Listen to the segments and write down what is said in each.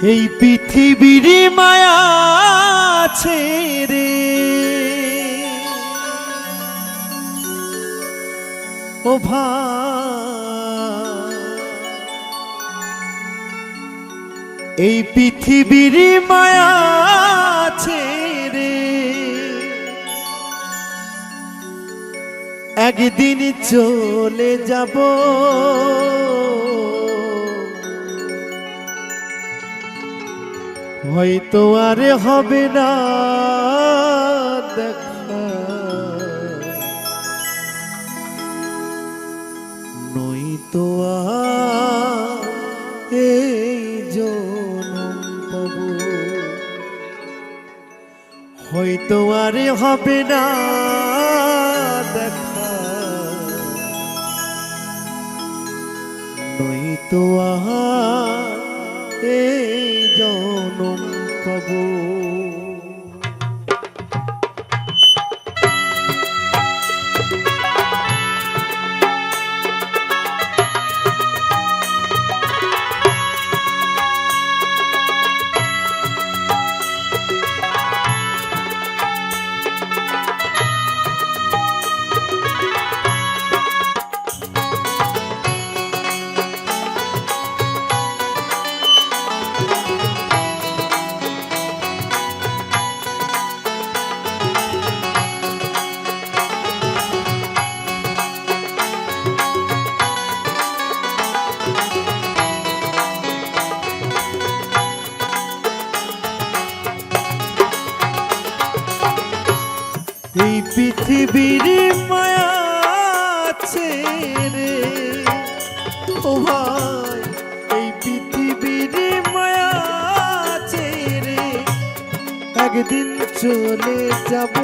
এই পৃথিবীর মায়া ছেড়ে ও এই পৃথিবীর মায়া ছেড়ে একদিন চলে যাব। হয়তো আর হবে না, দেখা নয়তো এই হয়তো আর হবে না, দেখা নয়তো আর এই জনম পাব এই পৃথিবীর মায়া ছেড়ে ও ভাই, এই পৃথিবীর মায়া ছেড়ে একদিন চলে যাব।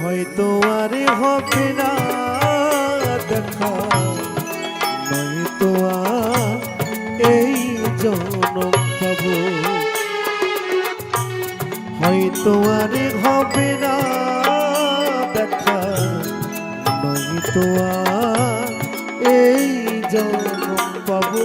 হয়তো আর হবে না দেখা। নয়তো আর এই জনম পাবো। হয়তো আর হবে না দেখা নয়তো আর এই জন্ম পাবো।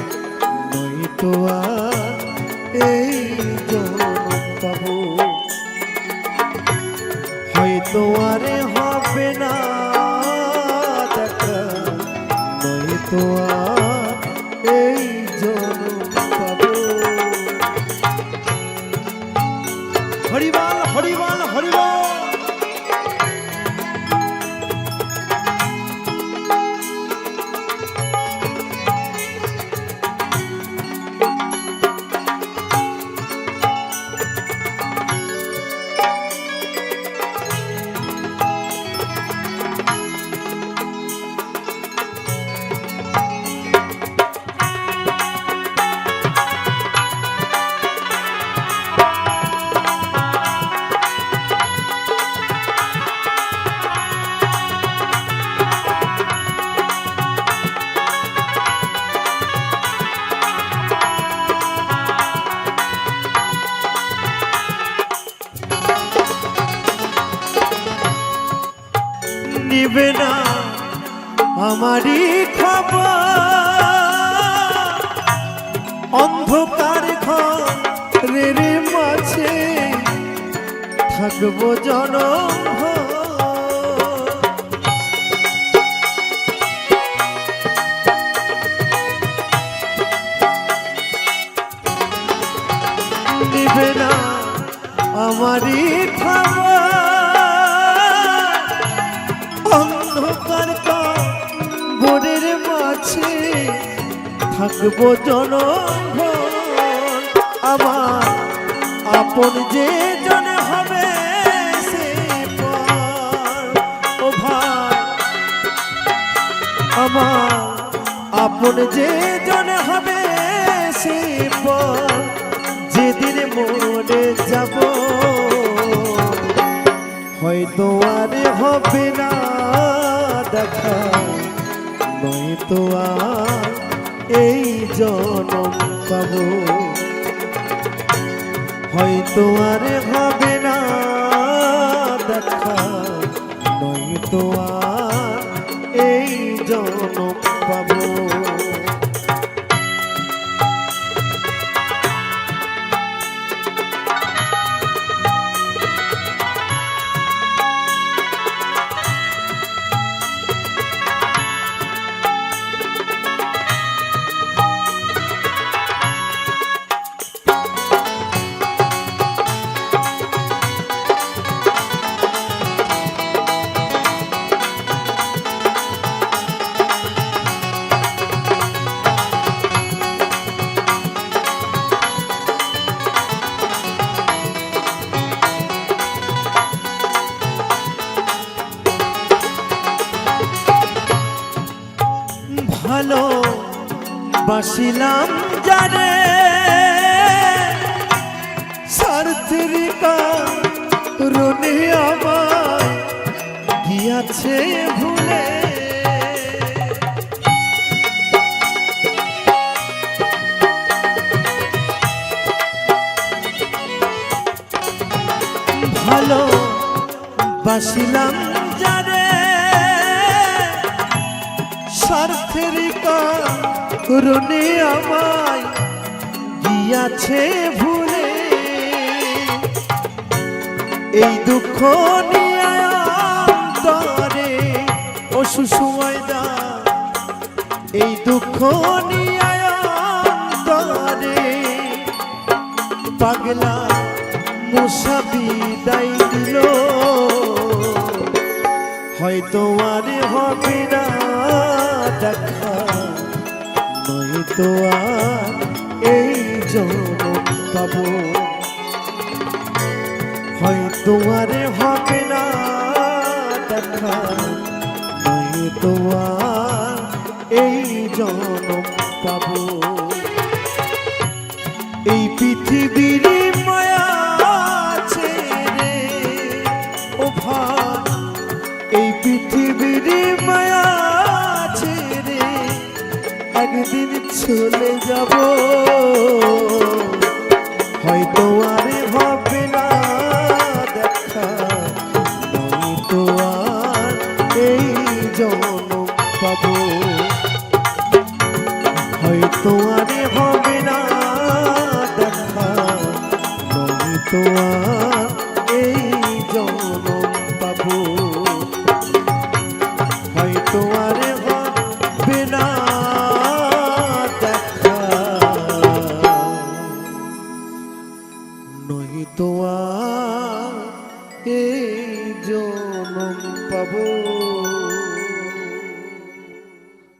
নয়তো আর এই জনম পাবো হয়তো আর হবে না দেখা নয়তো আর এই জনম নিবে না। আমারই অন্ধকার ঘরের মাঝে থাকব জনম আমারই খবর। অন্ধকার বোনের মাঝে থাকব জনম আমার আপন যে জন হবে সে ও ভাই, আমার আপন যে জন হবে সে যেদিন মরে যাব, হয়তো আর হবে না। দেখা নয় তো আর এই জনম পাব। হয়তো আর হবে না দেখা নয় তো আর এই জনম বাসিলাম জানে। স্বার্থের রুনি আমার গিয়াছে ভুলে। ভালো বাসিলাম স্বার্থের করুণে আমায় গিয়াছে ভুলে। এই দুঃখ নিয়ে অন্তরে ও সুসময়দা এই দুঃখ নিয়ে অন্তরে পাগলা মুসাবি দাই দিল। হয়তো আর হবে না। দেখা নয়তো আর এই জনম পাবো হয়তো আর হবে না দেখা নয়তো আর এই জনম পাবো এই পৃথিবীর মায়া ও এই পৃথিবীর মায়া একদিন চলে যাব। হয়তো আরে হবে